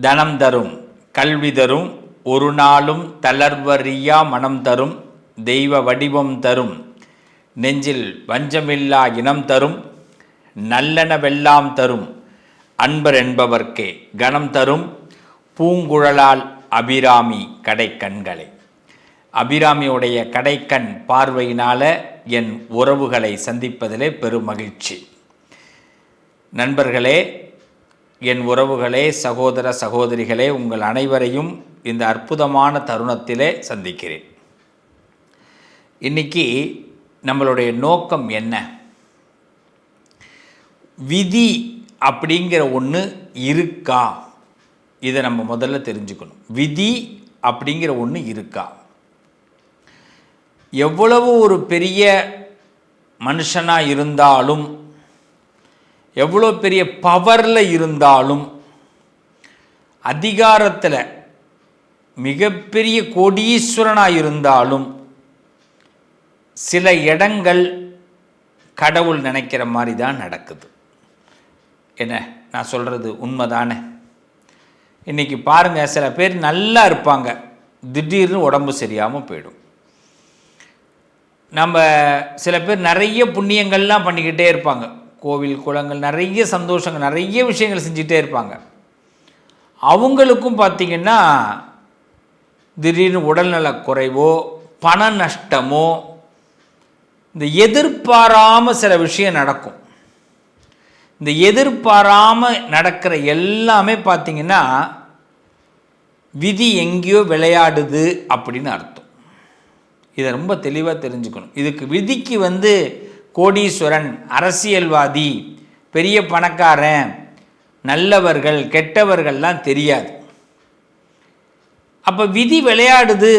தனம் தரும் கல்வி தரும் ஒரு நாளும் தளர்வறியா மனம் தரும் தெய்வ வடிவம் தரும். நெஞ்சில் வஞ்சமில்லா இனம் தரும் நல்லனவெல்லாம் தரும். அன்பர் என்பவர்க்கே கணம் தரும் பூங்குழலால் அபிராமி கடைக்கண்களை. அபிராமியுடைய கடைக்கண் பார்வையினால என் உறவுகளை சந்திப்பதிலே பெரும் மகிழ்ச்சி. நண்பர்களே என் உறவுகளே சகோதர சகோதரிகளே உங்கள் அனைவரையும் இந்த அற்புதமான தருணத்திலே சந்திக்கிறேன். இன்னைக்கு நம்மளுடைய நோக்கம் என்ன? விதி அப்படிங்கிற ஒன்று இருக்கா? இதை நம்ம முதல்ல தெரிஞ்சுக்கணும். விதி அப்படிங்கிற ஒன்று இருக்கா? எவ்வளவு ஒரு பெரிய மனுஷனாக இருந்தாலும் எவ்வளோ பெரிய பவரில் இருந்தாலும் அதிகாரத்தில் மிகப்பெரிய கோடீஸ்வரனாக இருந்தாலும் சில இடங்கள் கடவுள் நினைக்கிற மாதிரி தான் நடக்குது. என்ன? நான் சொல்கிறது உண்மைதானே? இன்றைக்கி பாருங்கள் சில பேர் நல்லா இருப்பாங்க. திடீர்னு உடம்பு சரியாமல் போயிடும். நம்ம சில பேர் நிறைய புண்ணியங்கள்லாம் பண்ணிக்கிட்டே இருப்பாங்க. கோவில் குளங்கள் நிறைய சந்தோஷங்கள் நிறைய விஷயங்கள் செஞ்சிட்டே இருப்பாங்க. அவங்களுக்கும் பார்த்திங்கன்னா திடீர்னு உடல்நலக் குறைவோ பண நஷ்டமோ இந்த எதிர்பாராமல் சில விஷயம் நடக்கும். இந்த எதிர்பாராமல் நடக்கிற எல்லாமே பார்த்திங்கன்னா விதி எங்கேயோ விளையாடுது அப்படின்னு அர்த்தம். இதை ரொம்ப தெளிவாக தெரிஞ்சுக்கணும். இதுக்கு விதிக்கு வந்து கோடீஸ்வரன் அரசியல்வாதி பெரிய பணக்காரன் நல்லவர்கள் கெட்டவர்கள்லாம் தெரியாது. அப்போ விதி விளையாடுது.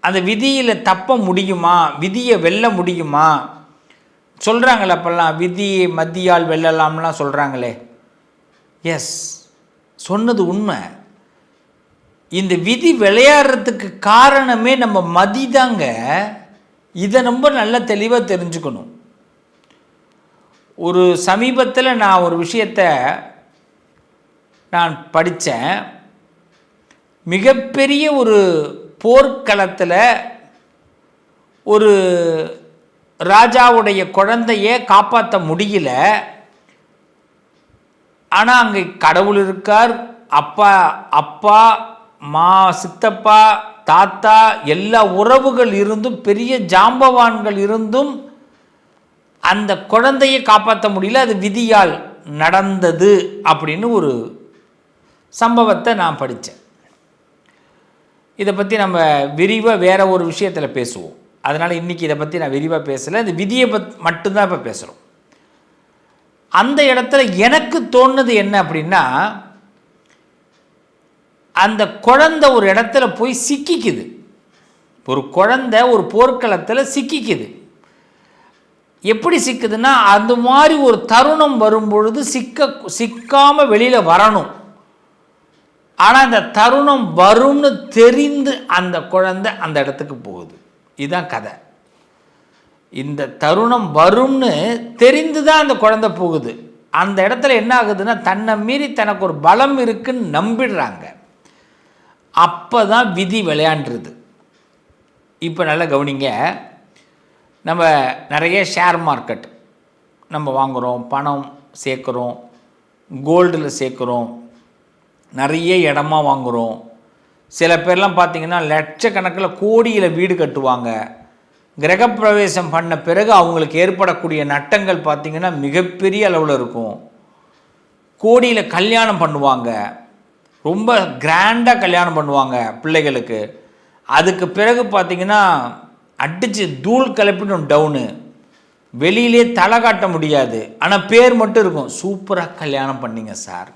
அந்த விதியில் தப்ப முடியுமா? விதியை வெல்ல முடியுமா? சொல்கிறாங்களே அப்போல்லாம் விதி மத்தியால் வெல்லலாம்லாம் சொல்கிறாங்களே எஸ் சொன்னது உண்மை. இந்த விதி விளையாடுறதுக்கு காரணமே நம்ம மதி தாங்க. இதை ரொம்ப நல்ல தெளிவாக தெரிஞ்சுக்கணும். ஒரு சமீபத்தில் நான் ஒரு விஷயத்தை நான் படித்தேன் மிகப்பெரிய ஒரு போர்க்களத்தில் ஒரு ராஜாவுடைய குழந்தையை காப்பாற்ற முடியல. ஆனால் அங்கே கடவுள் இருக்கார். அப்பா அப்பா மா சித்தப்பா தாத்தா எல்லா உறவுகள் இருந்தும் பெரிய ஜாம்பவான்கள் இருந்தும் அந்த குழந்தையை காப்பாற்ற முடியல அது விதியால் நடந்தது அப்படின்னு ஒரு சம்பவத்தை நான் படித்தேன். இதை பற்றி நம்ம விரிவாக வேற ஒரு விஷயத்தில் பேசுவோம். அதனால் இன்றைக்கி இதை பற்றி நான் விரிவாக பேசலை. இந்த விதியை பத் மட்டும்தான் இப்போ பேசுகிறோம் அந்த இடத்துல எனக்கு தோணுது என்ன அப்படின்னா அந்த குழந்தை ஒரு இடத்துல போய் சிக்கிக்குது. ஒரு குழந்தை ஒரு போர்க்களத்தில் சிக்கிக்குது. எப்படி சிக்குதுன்னா அந்த மாதிரி ஒரு தருணம் வரும்பொழுது சிக்க சிக்காமல் வெளியில் வரணும். ஆனால் அந்த தருணம் வரும்னு தெரிந்து அந்த குழந்தை அந்த இடத்துக்கு போகுது. இதுதான் கதை. இந்த தருணம் வரும்னு தெரிந்து தான் அந்த குழந்தை போகுது. அந்த இடத்துல என்ன ஆகுதுன்னா தன்னை மீறி தனக்கு ஒரு பலம் இருக்குன்னு நம்பிடுறாங்க. அப்போ தான் விதி விளையாண்டுருது. இப்போ நல்லா கவனிங்க. நம்ம நிறைய ஷேர் மார்க்கெட் நம்ம வாங்குகிறோம் பணம் சேர்க்குறோம் கோல்டில் சேர்க்குறோம் நிறைய இடமா வாங்குகிறோம் சில பேர்லாம் பார்த்திங்கன்னா லட்சக்கணக்கில் கோடியில் வீடு கட்டுவாங்க. கிரகப்பிரவேசம் பண்ண பிறகு அவங்களுக்கு ஏற்படக்கூடிய நட்டங்கள் பார்த்திங்கன்னா மிகப்பெரிய அளவில் இருக்கும். கோடியில் கல்யாணம் பண்ணுவாங்க. ரொம்ப கிராண்டாக கல்யாணம் பண்ணுவாங்க பிள்ளைகளுக்கு. அதுக்கு பிறகு பார்த்திங்கன்னா அடித்து தூள் கிளப்பிடும் டவுனு. வெளியிலே தலை காட்ட முடியாது. ஆனால் பேர் மட்டும் இருக்கும். சூப்பராக கல்யாணம் பண்ணிங்க சார்.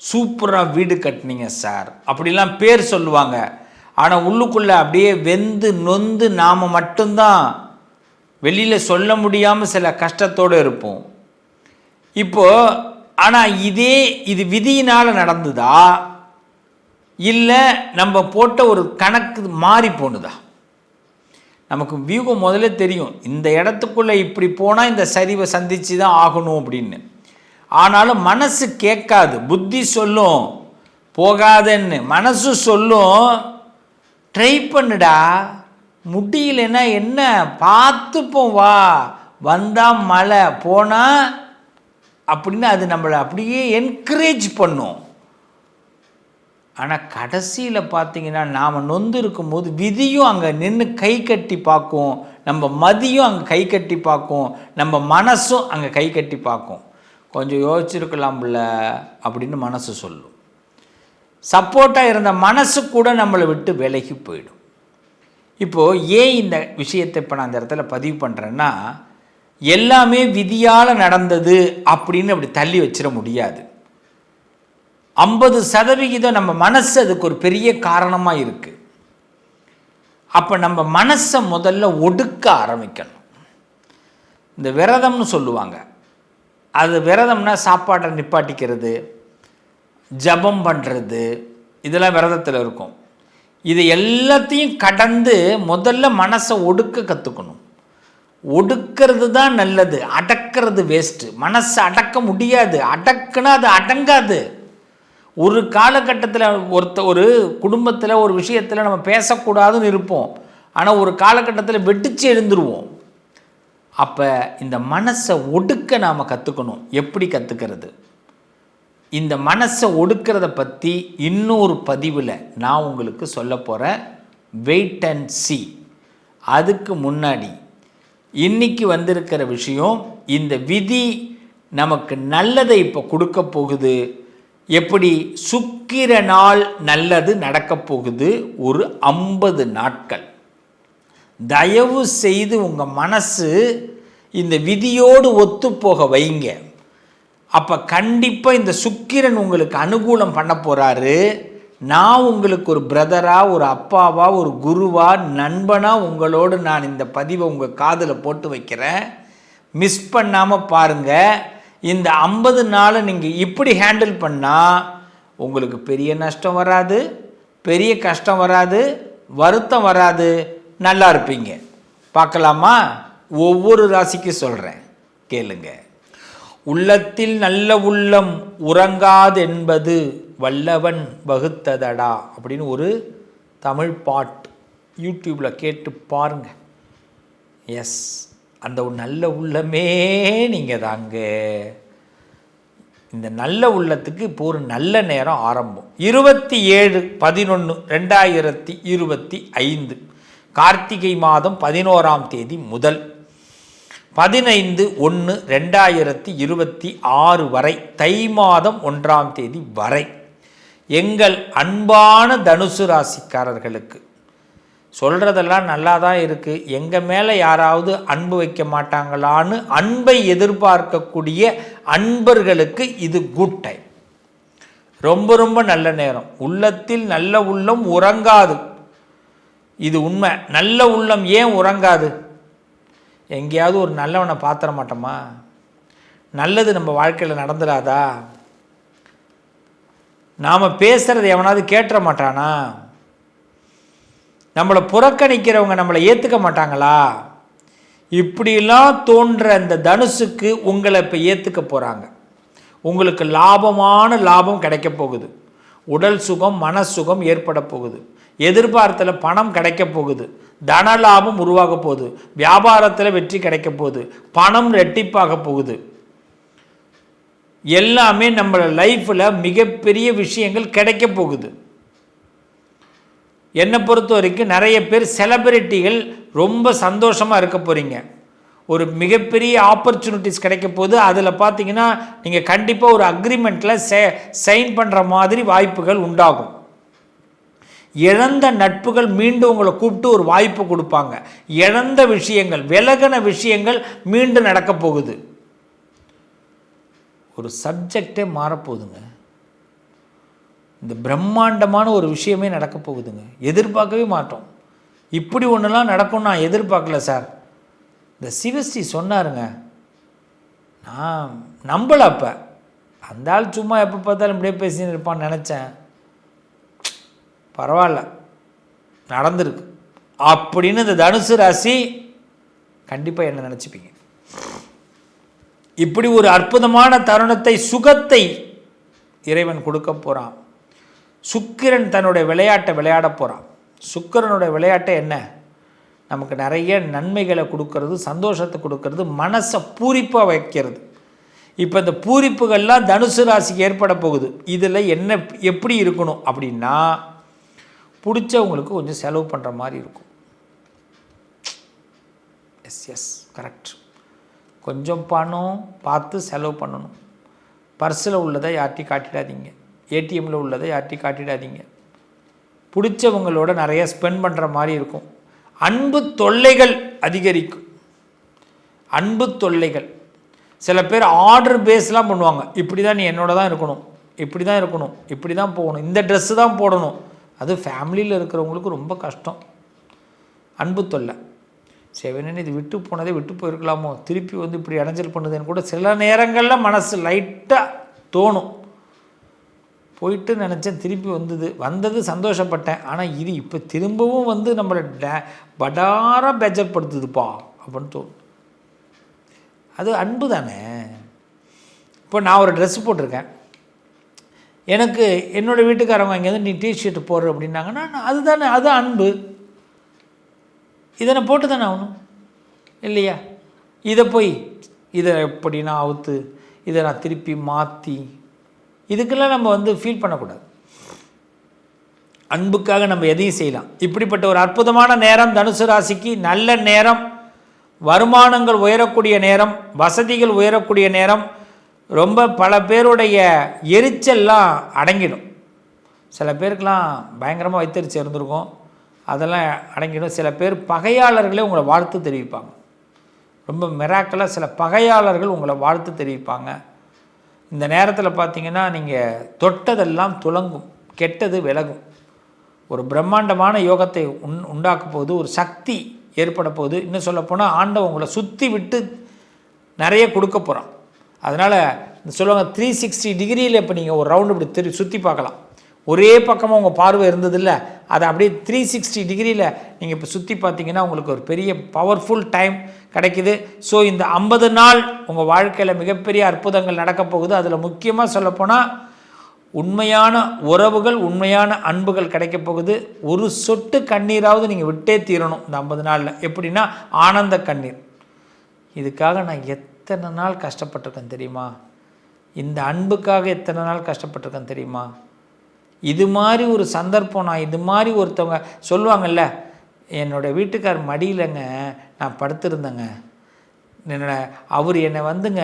சூப்பராக வீடு கட்டினீங்க சார். அப்படிலாம் பேர் சொல்லுவாங்க. ஆனால் உள்ளுக்குள்ளே அப்படியே வெந்து நொந்து நாம் மட்டும்தான் வெளியில் சொல்ல முடியாமல் சில கஷ்டத்தோடு இருப்போம். இப்போது ஆனால் இதே இது விதியினால் நடந்ததா? இல்லை நம்ம போட்ட ஒரு கணக்கு மாறி போணுதா? நமக்கு வியூகம் முதல்ல தெரியும். இந்த இடத்துக்குள்ளே இப்படி போனால் இந்த சரிவை சந்தித்து தான் ஆகணும் அப்படின்னு. ஆனாலும் மனசு கேட்காது. புத்தி சொல்லும். போகாதன்னு. மனசு சொல்லும். ட்ரை பண்ணுடா. முடியலன்னா என்ன? பார்த்துப்போம் வா. வந்தால் மழை போனால் அப்படின்னு அது நம்மளை அப்படியே என்கரேஜ் பண்ணும். ஆனால் கடைசியில் பார்த்தீங்கன்னா நாம் நொந்து இருக்கும்போது விதியும் அங்கே நின்று கை கட்டி பார்க்கும். நம்ம மதியும் அங்கே கை கட்டி பார்க்கும். நம்ம மனசும் அங்கே கை கட்டி பார்க்கும். கொஞ்சம் யோசிச்சிருக்கலாம்ல அப்படின்னு மனசு சொல்லும். சப்போர்ட்டாக இருந்த மனசு கூட நம்மளை விட்டு விலகி போயிடும். இப்போது ஏன் இந்த விஷயத்தை இப்போ நான் அந்த இடத்துல பதிவு பண்ணுறேன்னா எல்லாமே விதியால் நடந்தது அப்படின்னு அப்படி தள்ளி வச்சிட முடியாது. ஐம்பது சதவிகிதம் நம்ம மனசு அதுக்கு ஒரு பெரிய காரணமாக இருக்குது அப்போ நம்ம மனசை முதல்ல ஒடுக்க ஆரம்பிக்கணும். இந்த விரதம்னு சொல்லுவாங்க. அது விரதம்னா சாப்பாட்டை நிப்பாட்டிக்கிறது ஜபம் பண்ணுறது இதெல்லாம் விரதத்தில் இருக்கும். இது எல்லாத்தையும் கடந்து முதல்ல மனசை ஒடுக்க கற்றுக்கணும் ஒடுக்கிறது தான் நல்லது அடக்கிறது வேஸ்ட்டு மனசை அடக்க முடியாது அடக்குனா அது அடங்காது. ஒரு காலகட்டத்தில் ஒருத்த ஒரு குடும்பத்தில் ஒரு விஷயத்தில் நம்ம பேசக்கூடாதுன்னு இருப்போம். ஆனால் ஒரு காலகட்டத்தில் வெட்டிச்சு எழுந்துருவோம். அப்போ இந்த மனசை ஒடுக்க நாம் கற்றுக்கணும் எப்படி கற்றுக்கிறது இந்த மனசை ஒடுக்கிறத பற்றி இன்னொரு பதிவில் நான் உங்களுக்கு சொல்ல போகிற வெயிட் அண்ட் சி அதுக்கு முன்னாடி இன்னைக்கு வந்திருக்கிற விஷயம் இந்த விதி நமக்கு நல்லதை இப்போ கொடுக்க போகுது. எப்படி சுக்கிர நாள் நல்லது நடக்கப் போகுது? ஒரு ஐம்பது நாட்கள். தயவு செய்து உங்கள் மனசு இந்த விதியோடு ஒத்துப்போக வைங்க. அப்போ கண்டிப்பாக இந்த சுக்கிரன் உங்களுக்கு அனுகூலம் பண்ண போகிறாரு நான் உங்களுக்கு ஒரு பிரதரா ஒரு அப்பாவா ஒரு குருவா நண்பனா உங்களோடு நான் இந்த பதிவை உங்கள் காதில் போட்டு வைக்கிறேன். மிஸ் பண்ணாமல் பாருங்கள் இந்த ஐம்பது நாளை நீங்கள் இப்படி ஹேண்டில் பண்ணால் உங்களுக்கு பெரிய நஷ்டம் வராது பெரிய கஷ்டம் வராது வருத்தம் வராது நல்லா இருப்பீங்க. பார்க்கலாமா? ஒவ்வொரு ராசிக்கு சொல்கிறேன் கேளுங்க. உள்ளத்தில் நல்ல உள்ளம் உறங்காதென்பது வல்லவன் வகுத்ததடா அப்படின்னு ஒரு தமிழ் பாட்டு யூடியூப்பில் கேட்டு பாருங்க. எஸ் அந்த ஒரு நல்ல உள்ளமே நீங்கள் தாங்க. இந்த நல்ல உள்ளத்துக்கு இப்போ ஒரு நல்ல நேரம் ஆரம்பம். இருபத்தி ஏழு பதினொன்று ரெண்டாயிரத்தி இருபத்தி ஐந்து. கார்த்திகை மாதம் பதினோராம் தேதி முதல் பதினைந்து ஒன்று ரெண்டாயிரத்தி இருபத்தி ஆறு வரை தை மாதம் ஒன்றாம் தேதி வரை எங்கள் அன்பான தனுசு ராசிக்காரர்களுக்கு சொல்கிறதெல்லாம் நல்லா தான் இருக்குது எங்கள் மேலே யாராவது அன்பு வைக்க மாட்டாங்களான்னு அன்பை எதிர்பார்க்கக்கூடிய அன்பர்களுக்கு இது குட் டைம் ரொம்ப ரொம்ப நல்ல நேரம். உள்ளத்தில் நல்ல உள்ளம் உறங்காது. இது உண்மை. நல்ல உள்ளம் ஏன் உறங்காது? எங்கேயாவது ஒரு நல்லவனை பார்த்துட மாட்டோமா? நல்லது நம்ம வாழ்க்கையில் நடந்துடாதா நாம் பேசுகிறது எவனாவது கேட்டுற மாட்டானா? நம்மளை புறக்கணிக்கிறவங்க நம்மளை ஏற்றுக்க மாட்டாங்களா? இப்படிலாம் தோன்ற அந்த தனுசுக்கு உங்களை இப்போ ஏற்றுக்க போகிறாங்க உங்களுக்கு லாபமான லாபம் கிடைக்க போகுது. உடல் சுகம் மன சுகம் ஏற்பட போகுது. எதிர்பார்த்தில் பணம் கிடைக்க போகுது. தன லாபம் உருவாக போகுது. வியாபாரத்தில் வெற்றி கிடைக்க போகுது. பணம் ரெட்டிப்பாக போகுது. எல்லாமே நம்ம லைஃப்பில் மிகப்பெரிய விஷயங்கள் கிடைக்க போகுது. என்னை பொறுத்த வரைக்கும் நிறைய பேர் செலப்ரிட்டிகள் ரொம்ப சந்தோஷமாக இருக்க போகிறீங்க ஒரு மிகப்பெரிய ஆப்பர்ச்சுனிட்டிஸ் கிடைக்க போது அதில் பார்த்தீங்கன்னா நீங்கள் கண்டிப்பாக ஒரு அக்ரிமெண்ட்டில் சே சைன் பண்ணுற மாதிரி வாய்ப்புகள் உண்டாகும். இழந்த நட்புகள் மீண்டும் உங்களை கூப்பிட்டு ஒரு வாய்ப்பு கொடுப்பாங்க. இழந்த விஷயங்கள் விலகின விஷயங்கள் மீண்டும் நடக்க போகுது. ஒரு சப்ஜெக்டே மாறப்போகுதுங்க இந்த பிரம்மாண்டமான ஒரு விஷயமே நடக்க போகுதுங்க. எதிர்பார்க்கவே மாட்டோம். இப்படி ஒன்றுலாம் நடக்கும் நான் எதிர்பார்க்கல சார். இந்த சிவஸ்ரீ சொன்னாருங்க. நான் நம்பலை அப்போ. அந்த ஆள் சும்மா எப்போ பார்த்தாலும் இப்படியே பேசின்னு இருப்பான்னு நினச்சேன். பரவாயில்ல. நடந்திருக்கு. அப்படின்னு இந்த தனுசு ராசி கண்டிப்பாக என்ன நினச்சிப்பீங்க. இப்படி ஒரு அற்புதமான தருணத்தை சுகத்தை இறைவன் கொடுக்க போகிறான் சுக்கிரன் தன்னுடைய விளையாட்டை விளையாட போகிறான் சுக்கிரனுடைய விளையாட்டை என்ன? நமக்கு நிறைய நன்மைகளை கொடுக்கறது சந்தோஷத்தை கொடுக்கறது மனசை பூரிப்பாக வைக்கிறது. இப்போ இந்த பூரிப்புகள்லாம் தனுசு ராசிக்கு ஏற்பட போகுது. இதில் என்ன எப்படி இருக்கணும் அப்படின்னா பிடிச்சவங்களுக்கு கொஞ்சம் செலவு பண்ணுற மாதிரி இருக்கும். எஸ் எஸ் கரெக்ட் கொஞ்சம் பணம் பார்த்து செலவு பண்ணணும். பர்ஸில் உள்ளதை யார்ட்டையும் காட்டிடாதீங்க. ஏடிஎம்மில் உள்ளதை யார்ட்டி காட்டிடாதீங்க. பிடிச்சவங்களோட நிறைய ஸ்பெண்ட் பண்ணுற மாதிரி இருக்கும். அன்பு தொல்லைகள் அதிகரிக்கும். அன்பு தொல்லைகள். சில பேர் ஆர்டர் பேஸ்லாம் பண்ணுவாங்க. இப்படி தான் நீ என்னோட தான் இருக்கணும். இப்படி தான் இருக்கணும். இப்படி தான் போகணும். இந்த ட்ரெஸ்ஸு தான் போடணும். அது ஃபேமிலியில் இருக்கிறவங்களுக்கு ரொம்ப கஷ்டம். அன்பு தொல்லை. செவனன்னு இது விட்டு போனதே விட்டு போயிருக்கலாமோ? திருப்பி வந்து இப்படி இடைஞ்சல் பண்ணுதுன்னு கூட சில நேரங்களில் மனசு லைட்டாக தோணும். போயிட்டு நினச்சேன் திருப்பி வந்தது. வந்தது சந்தோஷப்பட்டேன். ஆனால் இது இப்போ திரும்பவும் வந்து நம்மளை டே படார பெஜப்படுத்துதுப்பா அப்படின்னு தோணும் அது அன்பு தானே? இப்போ நான் ஒரு ட்ரெஸ் போட்டிருக்கேன். எனக்கு என்னோடய வீட்டுக்காரவங்க இங்கே நீ டிஷர்ட் போடுற அப்படின்னாங்கன்னா நான் அதுதானே அது அன்பு. இதனை போட்டு தானே ஆகணும்? இல்லையா? இதை போய் இதை எப்படி நான் அவுத்து இதை நான் திருப்பி மாற்றி இதுக்கெல்லாம் நம்ம வந்து ஃபீல் பண்ணக்கூடாது. அன்புக்காக நம்ம எதையும் செய்யலாம். இப்படிப்பட்ட ஒரு அற்புதமான நேரம் தனுசு ராசிக்கு நல்ல நேரம் வருமானங்கள் உயரக்கூடிய நேரம் வசதிகள் உயரக்கூடிய நேரம் ரொம்ப பல பேருடைய எரிச்சல்லாம் அடங்கிடும். சில பேருக்கெலாம் பயங்கரமாக வைத்தறிச்சு இருந்திருக்கும். அதெல்லாம் அடங்கிடும். சில பேர் பகையாளர்களே உங்களை வாழ்த்து தெரிவிப்பாங்க. ரொம்ப மிராக்கலாக சில பகையாளர்கள் உங்களை வாழ்த்து தெரிவிப்பாங்க. இந்த நேரத்தில் பார்த்தீங்கன்னா நீங்கள் தொட்டதெல்லாம் துலங்கும் கெட்டது விலகும். ஒரு பிரம்மாண்டமான யோகத்தை உண் உண்டாக்க போகுது ஒரு சக்தி ஏற்பட போகுது இன்னும் சொல்லப்போனால் ஆண்டவன் உங்களை சுற்றி விட்டு நிறைய கொடுக்க போகிறான் அதனால் சொல்லுவாங்க த்ரீ சிக்ஸ்டி டிகிரியில் இப்போ நீங்கள் ஒரு ரவுண்டு இப்படி திரு சுற்றி பார்க்கலாம். ஒரே பக்கமாக உங்கள் பார்வை இருந்ததில்ல. அதை அப்படியே த்ரீ சிக்ஸ்டி டிகிரியில் நீங்கள் இப்போ சுற்றி பார்த்தீங்கன்னா உங்களுக்கு ஒரு பெரிய பவர்ஃபுல் டைம் கிடைக்குது. ஸோ இந்த ஐம்பது நாள் உங்கள் வாழ்க்கையில் மிகப்பெரிய அற்புதங்கள் நடக்கப் போகுது. அதில் முக்கியமாக சொல்லப்போனால் உண்மையான உறவுகள் உண்மையான அன்புகள் கிடைக்க போகுது. ஒரு சொட்டு கண்ணீராவது நீங்கள் விட்டே தீரணும் இந்த ஐம்பது நாளில். எப்படின்னா ஆனந்த கண்ணீர். இதுக்காக நான் எத்தனை நாள் கஷ்டப்பட்டிருக்கேன் தெரியுமா? இந்த அன்புக்காக எத்தனை நாள் கஷ்டப்பட்டிருக்கேன் தெரியுமா? இது மாதிரி ஒரு சந்தர்ப்பம் நான் இது மாதிரி ஒருத்தவங்க சொல்லுவாங்கல்ல என்னோடய வீட்டுக்கார் மடியிலங்க நான் படுத்திருந்தேங்க. என்னோட அவர் என்னை வந்துங்க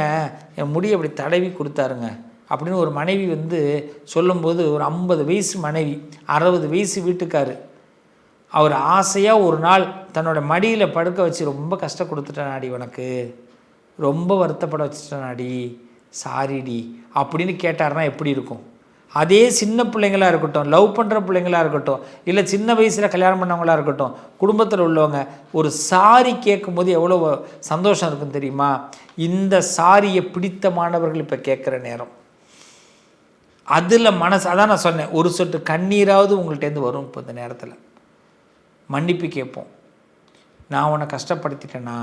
என் முடி அப்படி தடவி கொடுத்தாருங்க. அப்படின்னு ஒரு மனைவி வந்து சொல்லும்போது ஒரு ஐம்பது வயசு மனைவி அறுபது வயசு வீட்டுக்கார் அவர் ஆசையாக ஒரு நாள் தன்னோட மடியில் படுக்க வச்சு ரொம்ப கஷ்டம் கொடுத்துட்டேன் நாடி உனக்கு. ரொம்ப வருத்தப்பட வச்சுட்டேன் நாடி சாரிடி அப்படின்னு கேட்டார்னா எப்படி இருக்கும்? அதே சின்ன பிள்ளைங்களாக இருக்கட்டும் லவ் பண்ணுற பிள்ளைங்களாக இருக்கட்டும் இல்லை சின்ன வயசில் கல்யாணம் பண்ணவங்களாக இருக்கட்டும் குடும்பத்தில் உள்ளவங்க ஒரு சாரி கேட்கும்போது எவ்வளோ சந்தோஷம் இருக்கும் தெரியுமா? இந்த சாரியை பிடித்த மாணவர்கள் இப்போ கேட்குற நேரம். அதில் மனசு அதான் நான் சொன்னேன் ஒரு சொட்டு கண்ணீராவது உங்கள்கிட்டேருந்து வரும் இப்போ இந்த நேரத்தில். மன்னிப்பு கேட்போம். நான் உன்னை கஷ்டப்படுத்திட்டேனா?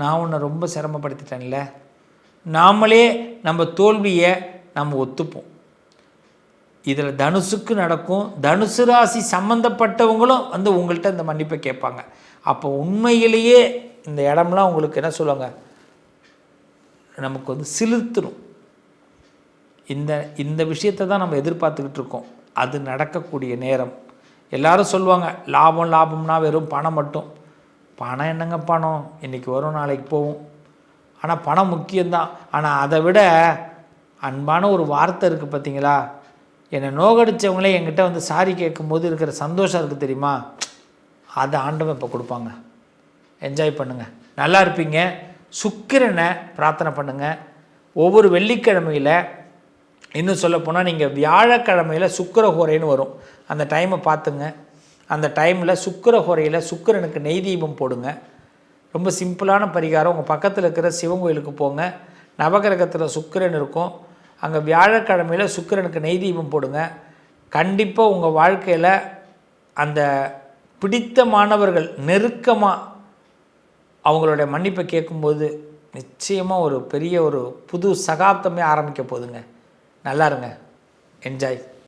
நான் உன்னை ரொம்ப சிரமப்படுத்திட்டேன்ல? நாமளே நம்ம தோல்வியை நம்ம ஒத்துப்போம். இதில் தனுசுக்கு நடக்கும். தனுசு ராசி சம்மந்தப்பட்டவங்களும் வந்து உங்கள்கிட்ட இந்த மன்னிப்பை கேட்பாங்க. அப்போ உண்மையிலேயே இந்த இடம்லாம் உங்களுக்கு என்ன சொல்லுவாங்க? நமக்கு வந்து சிலிர்த்துடும் இந்த இந்த விஷயத்தை தான் நம்ம எதிர்பார்த்துக்கிட்டு இருக்கோம். அது நடக்கக்கூடிய நேரம். எல்லாரும் சொல்லுவாங்க லாபம் லாபம்னா வெறும் பணம் மட்டும். பணம் என்னங்க பணம்? இன்றைக்கி வரும் நாளைக்கு போகும். ஆனால் பணம் முக்கியம்தான். ஆனால் அதை விட அன்பான ஒரு வார்த்தை இருக்குது பார்த்தீங்களா? என்னை நோகடித்தவங்களே என்கிட்ட வந்து சாரி கேட்கும்போது இருக்கிற சந்தோஷம் இருக்குது தெரியுமா? அதை ஆண்டவன் இப்போ கொடுப்பாங்க. என்ஜாய் பண்ணுங்கள் நல்லா இருப்பீங்க. சுக்கிரனை பிரார்த்தனை பண்ணுங்கள் ஒவ்வொரு வெள்ளிக்கிழமையில் இன்னும் சொல்லப்போனால் நீங்கள் வியாழக்கிழமையில் சுக்கரஹோரைன்னு வரும். அந்த டைமை பார்த்துங்க. அந்த டைமில் சுக்கரஹோரையில் சுக்கிரனுக்கு நெய் தீபம் போடுங்க. ரொம்ப சிம்பிளான பரிகாரம். உங்கள் பக்கத்தில் இருக்கிற சிவன் கோயிலுக்கு போங்க. நவகிரகத்தில் சுக்கிரன் இருக்கும். அங்கே வியாழக்கிழமையில் சுக்கிரனுக்கு நெய் தீபம் போடுங்க. கண்டிப்பாக உங்கள் வாழ்க்கையில் அந்த பிடித்த மாணவர்கள் நெருக்கமாக அவங்களுடைய மன்னிப்பை கேட்கும்போது நிச்சயமாக ஒரு பெரிய ஒரு புது சகாப்தமே ஆரம்பிக்க போகுதுங்க. நல்லா இருங்க. என்ஜாய்